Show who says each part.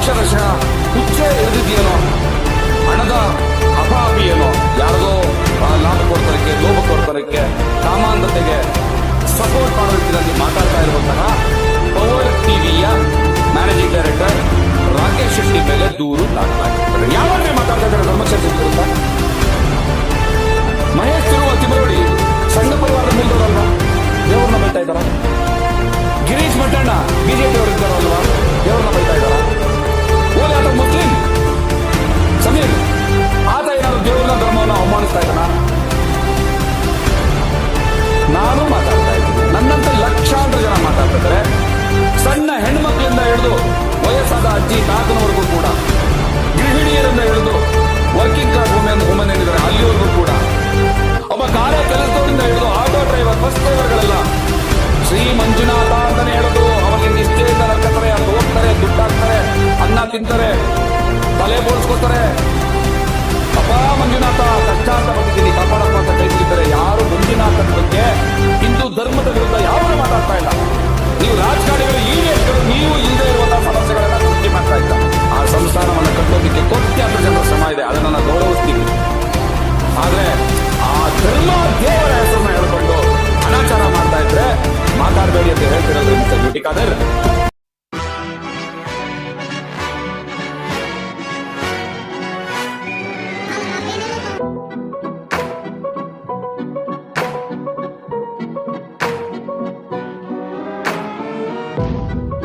Speaker 1: ಅಕ್ಷರಶಃ ಹುಚ್ಚೆ ಹಿಡಿದಿದೆಯೇನೋ ಹಣದ ಅಭಾವಿಯೇನೋ? ಯಾರದೋ ಲಾಭ ಕೊಡ್ತಾರಕ್ಕೆ, ಲೋಭ ಕೊಡ್ತಾರಕ್ಕೆ ಕಾಮಾಂಧತೆಗೆ ಸಪೋರ್ಟ್ ಮಾಡೋ ರೀತಿಯಲ್ಲಿ ಮಾತಾಡ್ತಾ ಇರುವಂತಹ ಪವರ್ ಟಿವಿಯ ಮ್ಯಾನೇಜಿಂಗ್ ಡೈರೆಕ್ಟರ್ ರಾಕೇಶ್ ಶೆಟ್ಟಿ ಮೇಲೆ ದೂರು ದಾಖಲಾಗಿದ್ದಾರೆ ಯಾವಾಗ ಮಾತಾಡ್ತಾ ಇದ್ದಾರೆ ಧರ್ಮಚರ್ಚೆ ವಿರುದ್ಧ ಮಹೇಶ್ ತಿರುವ ತಿಮರೋಡಿ ಸಣ್ಣ ಪರಿವಾರ ಮೇಲ್ದವರಲ್ವಾ ದೇವ್ರನ್ನ ಬೈತಾ ಇದ್ದಾರ? ಗಿರೀಶ್ ಮಟ್ಟಣ್ಣ ಬಿಜೆಪಿ ಅವರು ಇದ್ದಾರಲ್ವಾ? ದೇವ್ರನ್ನ ಬೈತಾ ಇದ್ದಾರ? ನಾನು? ಮಾತಾಡ್ತಾ ಇದ್ದೀನಿ. ನನ್ನಂತ ಲಕ್ಷಾಂತರ ಜನ ಮಾತಾಡ್ತಾ ಸಣ್ಣ ಹೆಣ್ಮಕ್ಳಿಂದ ಹಿಡಿದು ವಯಸ್ಸಾದ ಅಜ್ಜಿ ತಾತನವರೆಗೂ ಕೂಡ, ಗೃಹಿಣಿಯರಿಂದ ಹಿಡಿದು ವರ್ಕಿಂಗ್ ಕ್ಲಾಸ್ ವುಮೆನ್ ವುಮೆನ್ ಏನಿದ್ದಾರೆ, ಅಲ್ಲಿವರೆಗೂ ಕೂಡ, ಒಬ್ಬ ಕಾರ್ಯ ಕೆಲಸದಿಂದ ಹಿಡಿದು ಆಟೋ ಡ್ರೈವರ್ ಬಸ್ ಡ್ರೈವರ್ಗಳೆಲ್ಲ ಶ್ರೀ ಮಂಜುನಾಥ ಅಂತಾನೆ ಹೇಳೋದು. ಅವನಿಗೆ ಇಷ್ಟೇ ತರ ಕಟ್ತಾರೆ ಅಲ್ಲಿ ಹೋಗ್ತಾರೆ ದುಡ್ಡಾಗ್ತಾರೆ ಅನ್ನ ತಿಂತಾರೆ, ತಲೆ ಬೋಳ್ಸ್ಕೊತಾರೆ thank you